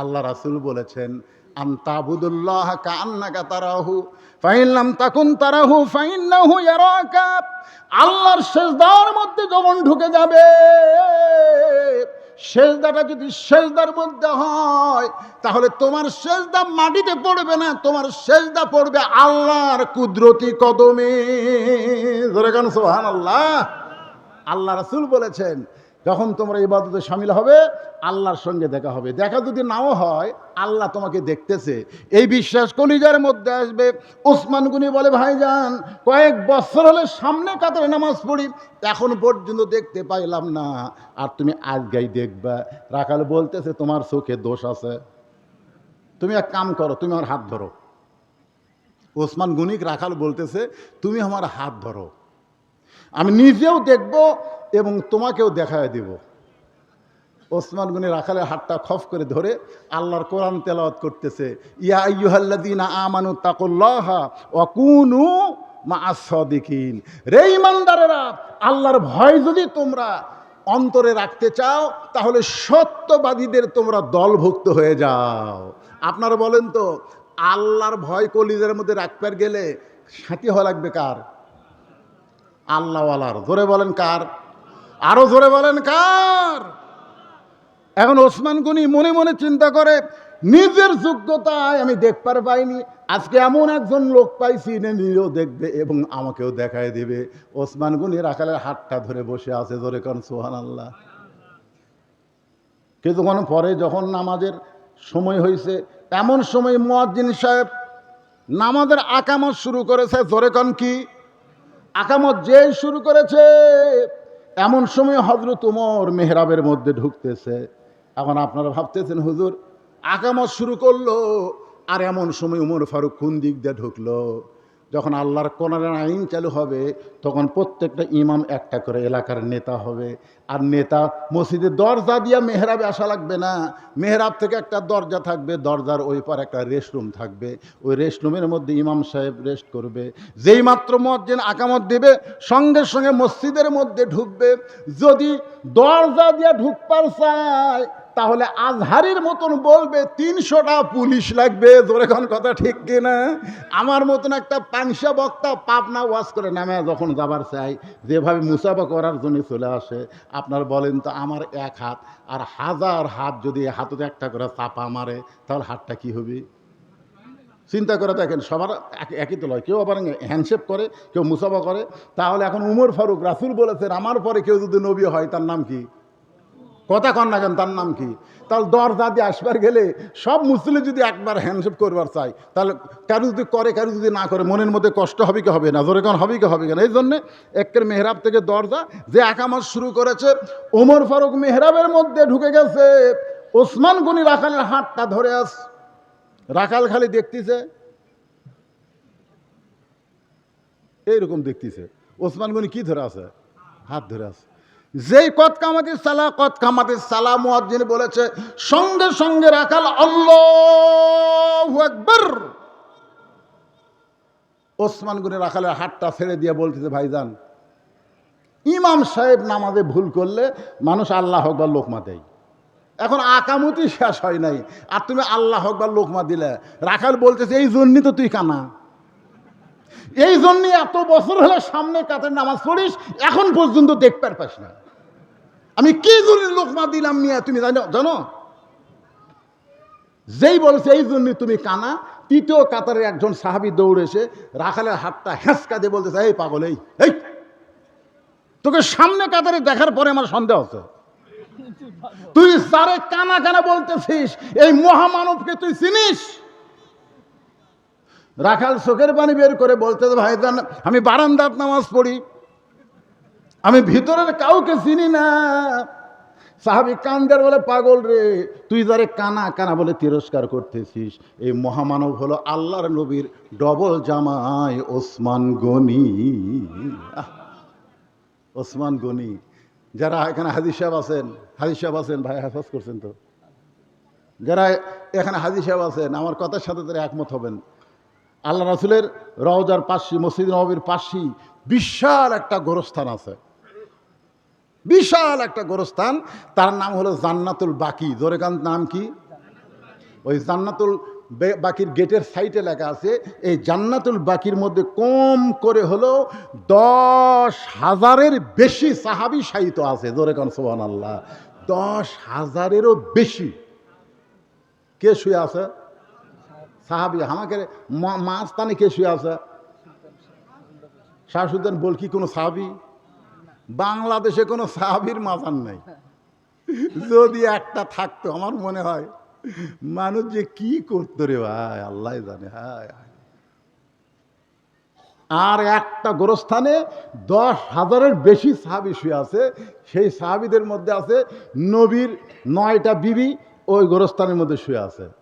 আল্লাহ রাসুল বলেছেন আন্তাবুদুল্লাহ কান্নাকা তারাহু ফাইনলাম তাকুন তারাহু, ফাইন্নাহু ইয়ারাকা আল্লাহর সেজদার মধ্যে যখন ঢুকে যাবে, সেজদাটা যদি সেজদার মধ্যে হয়, তাহলে তোমার সেজদা মাটিতে পড়বে না, তোমার সেজদা পড়বে আল্লাহর কুদরতি কদমে। ধরে কেন সোহান আল্লাহ আল্লাহ রাসুল বলেছেন যখন তোমরা ইবাদতে সামিল হবে, আল্লাহর সঙ্গে দেখা হবে। দেখা যদি নাও হয়, আল্লাহ তোমাকে দেখতেছে। এই বিশ্বাস কলিজার মধ্যে আসবে। ওসমান গুনি বলে, ভাইজান, কয়েক বছর হলে সামনে কাতারে নামাজ পড়ি। এখন পর্যন্ত দেখতে পাইলাম না। আর তুমি আজগাই দেখবা। রাখাল বলতেছে, তোমার চোখে দোষ আছে। তুমি এক কাম করো, তুমি আমার হাত ধরো। ওসমান গুনিক রাখাল বলতেছে, তুমি আমার হাত ধরো। আমি নিজেও দেখব এবং তোমাকেও দেখায় দিব। ওসমান গুনি রাখালের হাতটা খফ করে ধরে আল্লাহর কোরআন তেলাওয়াত করতেছে, ইয়া আইয়ুহাল্লাযীনা আমানু তাকুল্লাহা ওয়া কুনু মা'আস সাদিকিন। রে ইমানদারেরা আল্লাহর ভয় যদি তোমরা অন্তরে রাখতে চাও, তাহলে সত্যবাদীদের তোমরা দলভুক্ত হয়ে যাও। আপনারা বলেন তো, আল্লাহর ভয় কলিদের মধ্যে রাখবার গেলে সাথী হওয়া লাগবে কার? আল্লাহওয়ালার। জোরে বলেন কার? আরও জোরে বলেন কার? এখন ওসমান গনি মনে মনে চিন্তা করে, নিজের যোগ্যতায় আমি দেখবার পাইনি, আজকে এমন একজন লোক পাইছি নিজেও দেখবে এবং আমাকেও দেখায় দেবে। ওসমান গনি রাখালের হাতটা ধরে বসে আছে, জোরে কারণ সোহান আল্লাহ কিছুক্ষণ পরে যখন নামাজের সময় হয়েছে এমন সময় মুয়াজ্জিন সাহেব নামাজের আকামত শুরু করেছে, জোরে কন কি? আকামত যে শুরু করেছে, এমন সময় হজরত উমর মেহরাবের মধ্যে ঢুকতেছে। এখন আপনারা ভাবতেছেন, হুজুর, আকামত শুরু করল, আর এমন সময় উমর ফারুক কোন দিক দিয়ে ঢুকলো? যখন আল্লাহর কোরআনের আইন চালু হবে, তখন প্রত্যেকটা ইমাম একটা করে এলাকার নেতা হবে। আর নেতা মসজিদের দরজা দিয়ে মেহরাবে আসা লাগবে না। মেহরাব থেকে একটা দরজা থাকবে, দরজার ওই পার একটা রেস্টরুম থাকবে। ওই রেস্টরুমের মধ্যে ইমাম সাহেব রেস্ট করবে। যেই মাত্র মসজিদ আকামত দেবে, সঙ্গে সঙ্গে মসজিদের মধ্যে ঢুকবে। যদি দরজা দিয়ে ঢুকবার চায় তাহলে আজহারির মতন বলবে, তিনশোটা পুলিশ লাগবে। জোরেখন কথা ঠিক কিনা? আমার মতন একটা পাংশা বক্তা পাবনা ওয়াজ করে নামে, যখন যাবার চাই, যেভাবে মুসাফা করার জন্য চলে আসে। আপনার বলেন তো, আমার এক হাত, আর হাজার হাত যদি হাততে একটা করে চাপা মারে, তাহলে হাতটা কি হবে? চিন্তা করে দেখেন, সবার এক- একই তো লয়। কেউ আবার হ্যান্ডশেপ করে, কেউ মুসাফা করে। তাহলে এখন উমর ফারুক রাসুল বলেছেন, আমার পরে কেউ যদি নবী হয়, তার নাম কি? কথা কন না কেন, তার নাম কি? তাহলে দরজা দিয়ে আসবার গেলে সব মুসলিম যদি একবার হ্যান্ডশেপ করবার চাই তাহলে কারও যদি করে, কারও যদি না করে, মনের মধ্যে কষ্ট হবে কি হবে না? জোরে কারণ হবে কি হবে কেন এই জন্যে একের মেহরাব থেকে দরজা, যে একামাজ শুরু করেছে, ওমর ফারুক মেহরাবের মধ্যে ঢুকে গেছে। ওসমান গনি রাখালের হাতটা ধরে আস। রাখাল খালি দেখতেছে। এইরকম দেখতেছে। ওসমান গনি কি ধরে আছে? হাত ধরে আছে। যেই কত কামাতি সালা, কত কামাতি সালা মুয়াজ্জিন বলেছে, সঙ্গে সঙ্গে রাখাল আল্লাহ আকবার। ওসমান গুনি রাখালের হাতটা ছেড়ে দিয়ে বলতেছে, ভাইজান, ইমাম সাহেব নামাজে ভুল করলে মানুষ আল্লাহ হকবার লোকমা দেয়। এখন আকামতি শেষ হয় নাই। আর তুমি আল্লাহ হকবার লোকমা দিলে। রাখাল বলতেছে, এই জন্যই তো তুই কানা। এই জন্যই এত বছর হলে সামনে কাতের নামাজ পড়িস, এখন পর্যন্ত দেখতে পাস না। আমি কি জন্য লোকমা দিলাম মিয়া, তুমি জানো জানো? যেই বলেছে, এই জন্যই তুমি কানা। তৃতীয় কাতারের একজন সাহাবি দৌড়ে এসে রাখালের হাতটা হেঁচকা দিয়ে বলতেছে, এই পাগল, এই তোকে সামনে কাতারে দেখার পরে আমার সন্দেহ আছে। তুই সারে কানা কানা বলতেছিস, এই মহামানবকে তুই চিনিস? রাখাল চোখের পানি বের করে বলতে ভাইজান আমি বারান্দার নামাজ পড়ি। আমি ভিতরের কাউকে চিনি না। সাহাবি কান্দার বলে, পাগল রে, তুই যারে কানা কানা বলে তিরস্কার করতেছিস, এই মহামানব হলো আল্লাহর নবীর ডবল জামাই, ওসমান গনি। ওসমান গনি। যারা এখানে হাজির সাহেব আছেন হাজির সাহেব আছেন, ভাই, হাফাজ করছেন তো। যারা এখানে হাজির সাহেব আছেন, আমার কথার সাথে তারা একমত হবেন। আল্লাহ রাসুলের রওজার পাশি, মসজিদ নবীর পাশি বিশাল একটা গোরস্থান আছে। বিশাল একটা গোরস্থান। তার নাম হলো জান্নাতুল বাকি। জোরেকান নাম কি? ওই জান্নাতুল বাকির গেটের সাইটে লেখা আছে, এই জান্নাতুল বাকির মধ্যে কম করে হলো দশ হাজারের বেশি সাহাবি সাহিত্য আছে। জোরেকান সোহান আল্লাহ দশ হাজারেরও বেশি। কে শুয়ে আছে? সাহাবি, আমাকে মা- মাঝখানে কে শুয়ে আছে? শাহসুদ্দান বল, কি কোনো সাহাবি? বাংলাদেশে কোনো সাহাবির মাজান নেই। যদি একটা থাকতো, আমার মনে হয়, মানুষ যে কি করতো রে ভাই, আল্লাহ জানে হায়। আর একটা গোরস্থানে দশ হাজারের বেশি সাহাবি শুয়ে আছে, সেই সাহাবিদের মধ্যে আছে নবীর নয়টা বিবি, ওই গোরস্থানের মধ্যে শুয়ে আছে।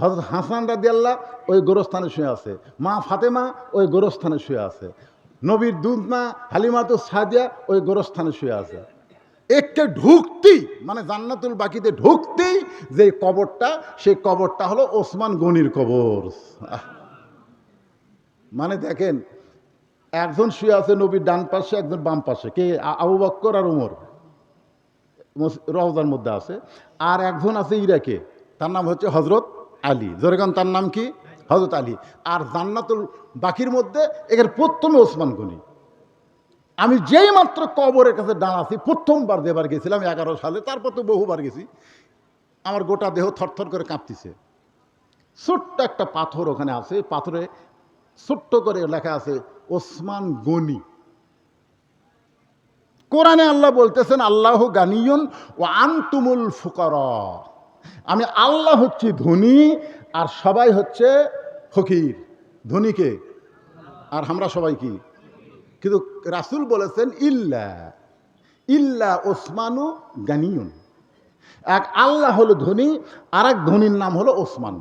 হজরত হাসান রাদি আল্লাহ ওই গোরস্থানে শুয়ে আছে। মা ফাতেমা ওই গোরস্থানে শুয়ে আছে। নবীর দুধ মা হালিমা তো সাদিয়া ওই গোরস্থানে শুয়ে আছে। একটু ঢুকতেই মানে জান্নাতুল বাকিতে ঢুকতেই যে কবরটা, সেই কবরটা হলো ওসমান গনির কবর। মানে দেখেন, একজন শুয়ে আছে নবীর ডান পাশে, একজন বাম পাশে। কে? আবু বক্কর আর উমর। রওজার মধ্যে আছে। আর একজন আছে ইরাকে। তার নাম হচ্ছে হজরত আলী। জোরেগান তার নাম কি? হজরত আলী। আর জান্নাতুল বাকির মধ্যে এখানে প্রথমে ওসমান গনি। আমি যেই মাত্র কবরের কাছে দাঁড়াছি, প্রথমবার যেবার গেছিলাম, এগারো সালে, তারপর তো বহুবার গেছি। আমার গোটা দেহ থরথর করে কাঁপতিছে। ছোট্ট একটা পাথর ওখানে আছে পাথরে ছোট্ট করে লেখা আছে, ওসমান গনি। কোরআনে আল্লাহ বলতেছেন, আল্লাহ গানিয়ন ও আন্তুমুল ফুকর। আমি আল্লাহ হচ্ছি ধনী আর সবাই হচ্ছে ফকির। ধনীকে আর আমরা সবাই কি? কিন্তু রাসুল বলেছেন, ইল্লা ইল্লা ওসমানু গানিয়ন। এক আল্লাহ হলো ধনী আর এক ধনীর নাম হলো ওসমান।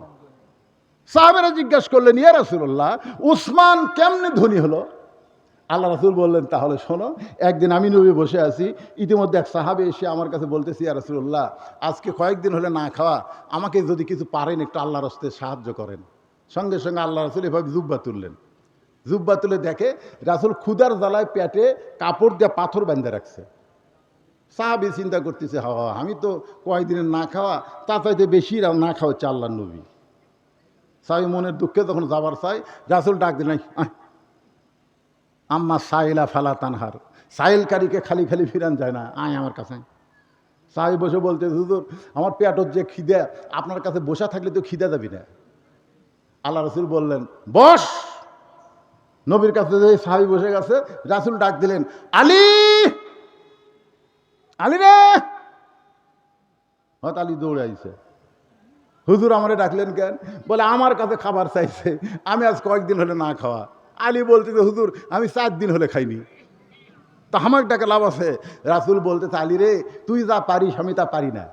সাহাবেরা জিজ্ঞাসা করলেন, ইয়া রাসুল্লাহ উসমান কেমনে ধনী হলো? আল্লাহ রাসুল বললেন, তাহলে শোনো, একদিন আমি নবী বসে আছি, ইতিমধ্যে এক সাহাবে এসে আমার কাছে বলতেছি, ইয়া রাসুল্লাহ আজকে কয়েকদিন হলে না খাওয়া, আমাকে যদি কিছু পারেন, একটু আল্লাহ রস্তে সাহায্য করেন। সঙ্গে সঙ্গে আল্লাহ রসুল এভাবে জুব্বা তুললেন। জুব্বা তুলে দেখে রাসুল ক্ষুদার জ্বালায় পেটে কাপড় দিয়ে পাথর বাঁধে রাখছে। সাহাবি চিন্তা করতেছে হাওয়া আমি তো কয়েকদিনের না খাওয়া তা চাইতে বেশি না খাওয়া আল্লাহ নবী। সাহাবি মনের দুঃখে তখন যাবার চাই রাসুল ডাক দিলেন আম্মা সাইলা ফালা তানহার। সাইলকারীকে খালি খালি ফিরান যায় না। আয় আমার কাছে। সাহেব বসে বলতে, হুজুর, আমার পেটর যে খিদে, আপনার কাছে বসা থাকলে তো খিদে যাবি না। আল্লাহ রসুল বললেন, বস। নবীর কাছে যে সাহাবি বসে গেছে, রাসুল ডাক দিলেন, আলী! আলী রে! হয়তো আলী দৌড়ে আইছে। হুজুর আমারে ডাকলেন কেন? বলে, আমার কাছে খাবার চাইছে। আমি আজ কয়েকদিন হলে না খাওয়া। আলী বলতে যে হুজুর, আমি চার দিন হলে খাইনি। তা আমার ডাকে লাভ আছে। রাসুল বলতে আলী রে, তুই যা পারিস, আমি তা পারি না।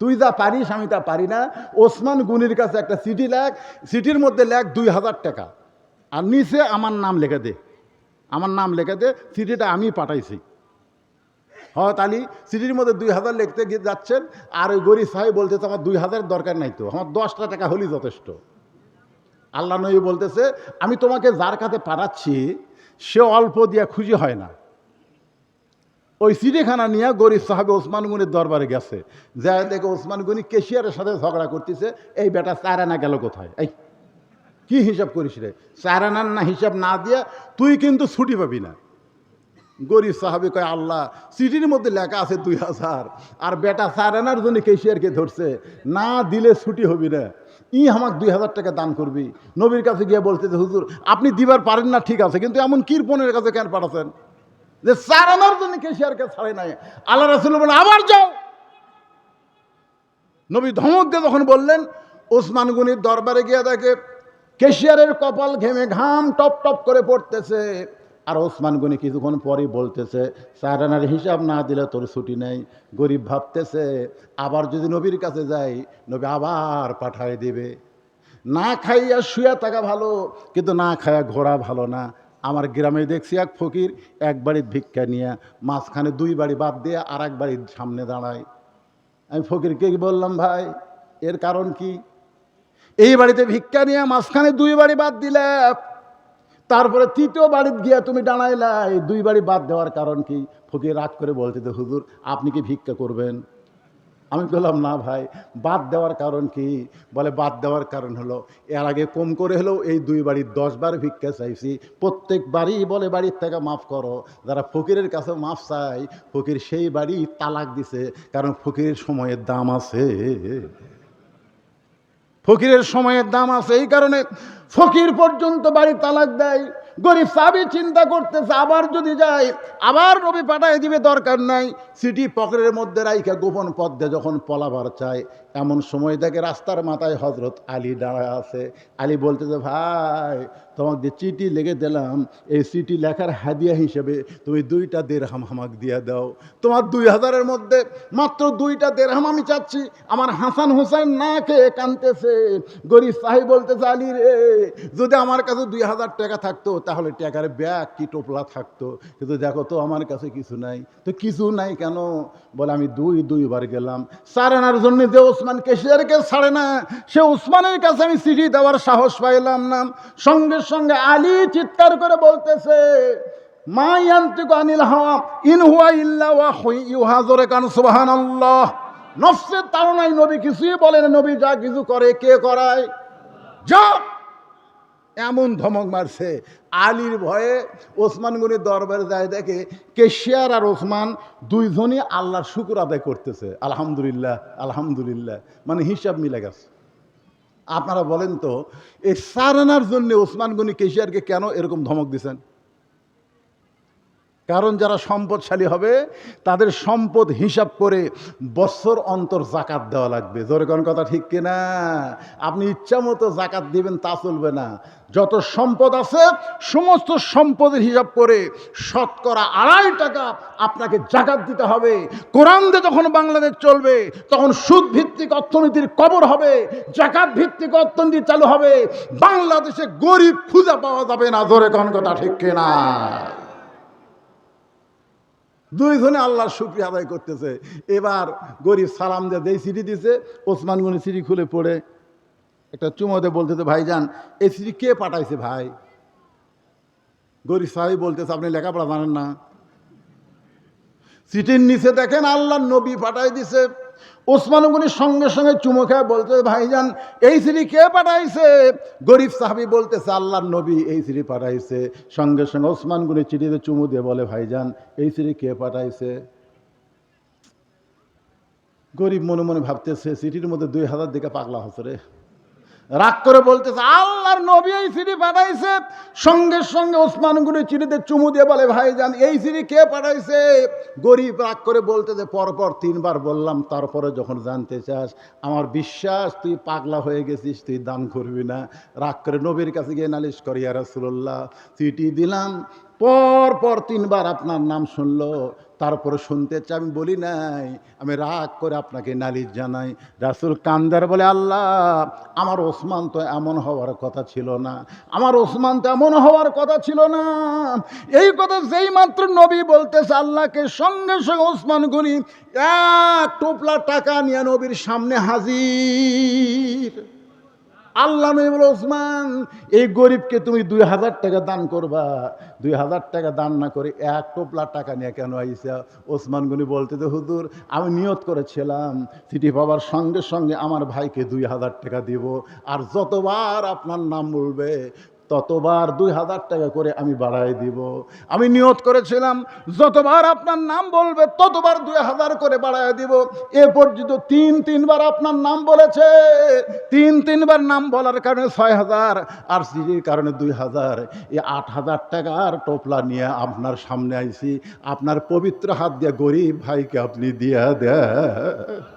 তুই যা পারিস, আমি তা পারি না। ওসমান গুনির কাছে একটা সিটি লেখ সিটির মধ্যে লেখ দুই হাজার টাকা। আর নিচে আমার নাম লিখে দে। আমার নাম লিখে দে সিটিটা আমি পাঠাইছি। হত আলী সিটির মধ্যে দুই হাজার লিখতে গিয়ে যাচ্ছেন, আর ওই গরিব সাহেব বলতে তো আমার দুই হাজার দরকার নাই তো, আমার দশটা টাকা হলেই যথেষ্ট। আল্লাহ নবী বলতেছে, আমি তোমাকে যার কাছে পাঠাচ্ছি, সে অল্প দিয়া খুশি হয় না। ওই চিড়িখানা নিয়ে গরিব সাহাবে ওসমান গুনির দরবারে গেছে। যা দেখে ওসমান গনি কেশিয়ারের সাথে ঝগড়া করতেছে, এই বেটা চারানা গেল কোথায়? এই, কি হিসাব করিস রে? চারানার না হিসাব না দিয়া তুই কিন্তু ছুটি পাবি না। গরিব সাহাবি কয় আল্লাহ চিঠির মধ্যে লেখা আছে দুই হাজার। আর বেটা চারানার জন্য কেশিয়ারকে ধরছে? না দিলে ছুটি হবি না। ই আমাকে দুই হাজার টাকা দান করবি। নবীর কাছে গিয়ে বলতে যে, হুজুর আপনি দিবার পারেন না ঠিক আছে। কিন্তু এমন কীর্পনের কাছে কেন পাঠাচ্ছেন যে চারানার জন্য কেশিয়ারকে ছাড়ে নাই। আল্লাহ রাসুল বলে আবার যাও। নবী ধমক দিয়ে তখন বললেন ওসমান গনির দরবারে গিয়ে দেখে কেশিয়ারের কপাল ঘেমে ঘাম টপ টপ করে পড়তেছে। আর ওসমান গনি কিছুক্ষণ পরেই বলতেছে সারানার হিসাব না দিলে তোর ছুটি নেই। গরিব ভাবতেছে, আবার যদি নবীর কাছে যাই, নবী আবার পাঠায় দেবে। না খাইয়া শুয়া থাকা ভালো, কিন্তু না খাইয়া ঘোরা ভালো না। আমার গ্রামে দেখছি এক ফকির, এক বাড়ির ভিক্ষা নিয়ে মাঝখানে দুই বাড়ি বাদ দিয়ে আর এক বাড়ির সামনে দাঁড়ায়। আমি ফকিরকে বললাম, ভাই, এর কারণ কি? এই বাড়িতে ভিক্ষা নিয়ে মাঝখানে দুই বাড়ি বাদ দিলে তারপরে তৃতীয় বাড়িতে গিয়া তুমি ডানাইলাই দুই বাড়ি বাদ দেওয়ার কারণ কি? ফকির রাগ করে বলতে তো হুজুর, আপনি কি ভিক্ষা করবেন? আমি বললাম, না ভাই, বাদ দেওয়ার কারণ কি? বলে, বাদ দেওয়ার কারণ হলো, এর আগে কম করে হলেও এই দুই বাড়ির দশ বার ভিক্ষা চাইছি। প্রত্যেক বাড়ি বলে, বাড়ির থেকে মাফ করো। যারা ফকিরের কাছে মাফ চাই ফকির সেই বাড়ি তালাক দিছে, কারণ ফকিরের সময়ের দাম আছে। ফকিরের সময়ের দাম আছে এই কারণে ফকির পর্যন্ত বাড়ি তালাক দেয়। গরিব সাবি চিন্তা করতেছে, আবার যদি যায়, আবার রবি পাঠায় দিবে, দরকার নাই। সিটি পকেটের মধ্যে রাইখা গোপন পদ্মে যখন পলাবার চায়, এমন সময় দেখে রাস্তার মাথায় হজরত আলী দাঁড়ায় আছে। আলী বলতেছে, ভাই তোমাকে চিঠি লেগে দিলাম, এই চিঠি লেখার হাদিয়া হিসেবে তুমি দুইটা দেড়হাম হামাক দিয়ে দাও। তোমার দুই হাজারের মধ্যে মাত্র দুইটা দেড়হাম আমি চাচ্ছি। আমার হাসান হোসেন না খেয়ে কানতেছে। গরিব সাহেব বলতেছে, আলী রে, যদি আমার কাছে দুই হাজার টাকা থাকতো, তাহলে টাকার ব্যাগ কি টোপলা থাকতো? কিন্তু দেখো তো আমার কাছে কিছু নাই। তো কিছু নাই কেন? বলে, আমি দুই, দুইবার গেলাম। সারেনার জন্য যে ওসমান কেশিয়ারকে ছাড়ে না, সে ওসমানের কাছে আমি চিঠি দেওয়ার সাহস পাইলাম না। সঙ্গে সঙ্গে আলী চিৎকার করে বলতেছে মা ইয়ান্তিক আনিল হাওয়া ইন হুয়া ইল্লা ওয়া ইউহা জোরে কান, সুবহানাল্লাহ। নফসের তাড়নায় নবী কিছুই বলেন নবী যা কিছু করে, কে করায়? যা! এমন ধমক মারছে। আলীর ভয়ে ওসমান গনির দরবারে যায় দেখে কেশিয়ার আর ওসমান দুইজনই আল্লাহর শুকুর আদায় করতেছে। আলহামদুলিল্লাহ আলহামদুলিল্লাহ। মানে হিসাব মিলে গেছে। আপনারা বলেন তো এই সারানার জন্য ওসমান গনি কেশিয়ারকে কেন এরকম ধমক দিছেন? কারণ যারা সম্পদশালী হবে, তাদের সম্পদ হিসাব করে বছর অন্তর জাকাত দেওয়া লাগবে। জোরে কোন কথা ঠিক কিনা? আপনি ইচ্ছা মতো জাকাত দিবেন, তা চলবে না। যত সম্পদ আছে, সমস্ত সম্পদের হিসাব করে শতকরা আড়াই টাকা আপনাকে জাকাত দিতে হবে। কোরআন দিয়ে যখন বাংলাদেশ চলবে, তখন সুদ ভিত্তিক অর্থনীতির কবর হবে জাকাত ভিত্তিক অর্থনীতি চালু হবে। বাংলাদেশে গরিব খুঁজে পাওয়া যাবে না, জোরে কোন কথা ঠিক কিনা? দুইজনে আল্লাহর শুক্রিয়া আদায় করতেছে। এবার গরিব সালাম দিয়ে যেই সিঁড়ি দিছে, ওসমান গনি সিঁড়ি খুলে পড়ে। একটা চুমোতে বলতেছে ভাই যান এই সিঁড়ি কে পাঠাইছে ভাই? গরিব সাহেব বলতেছে, আপনি লেখাপড়া জানেন না। সিটির নিচে দেখেন আল্লাহর নবী পাঠাই দিছে। ওসমান গনি সঙ্গে সঙ্গে চুমো খায় বলতে ভাইজান, এই সিঁড়ি কে পাঠাইছে? গরিব সাহাবি বলতেছে আল্লাহর নবী এই সিঁড়ি পাঠাইছে। সঙ্গে সঙ্গে ওসমান গনি চিঠিতে চুমু দিয়ে বলে, ভাইজান, এই সিঁড়ি কে পাঠাইছে? গরিব মনে মনে ভাবতেছে সিটির মধ্যে দুই হাজার দিকে পাগলা হচ্ছে রে। রাগ করে বলতেছে, আল্লাহর নবী এই সিঁড়ি পাঠাইছে। সঙ্গে সঙ্গে ওসমান গুলি চিঠিতে চুমু দিয়ে বলে ভাই যান এই সিঁড়ি কে পাঠাইছে? গরিব রাগ করে বলতেছে, পরপর তিনবার বললাম, তারপরে যখন জানতে চাস, আমার বিশ্বাস, তুই পাগলা হয়ে গেছিস, তুই দান করবি না। রাগ করে নবীর কাছে গিয়ে নালিশ করি আর চিঠি দিলাম পর পর তিনবার আপনার নাম শুনলো তারপরে শুনতে চাই, আমি বলি নাই, আমি রাগ করে আপনাকে নালিশ জানাই। রাসুল কান্দার বলে, আল্লাহ, আমার ওসমান তো এমন হওয়ার কথা ছিল না। আমার ওসমান তো এমন হওয়ার কথা ছিল না। এই কথা যেই মাত্র নবী বলতেছে, আল্লাহকে সঙ্গে সঙ্গে ওসমান গুনি এক টোপলা টাকা নিয়ে নবীর সামনে হাজির। আল্লাহ নবী বলে, ওসমান, এই গরিবকে তুমি দুই হাজার টাকা দান করবা। দুই হাজার টাকা দান না করে এক টোপলা টাকা নিয়ে কেন আইসা? ওসমান গনি বলতে তো হুদুর আমি নিয়ত করেছিলাম। চিঠি পাবার সঙ্গে সঙ্গে আমার ভাইকে দুই হাজার টাকা দিব। আর যতবার আপনার নাম বলবে ততবার দুই হাজার টাকা করে আমি বাড়াই দিব। আমি নিয়ত করেছিলাম, যতবার আপনার নাম বলবে, ততবার দুই হাজার করে বাড়াই দিব। এ পর্যন্ত তিন, তিনবার আপনার নাম বলেছে, তিন, তিনবার নাম বলার কারণে ছয় হাজার, আর সিজির কারণে দুই হাজার। এই আট হাজার টাকার টোপলা নিয়ে আপনার সামনে আইছি। আপনার পবিত্র হাত দিয়ে গরিব ভাইকে আপনি দিয়ে দেয়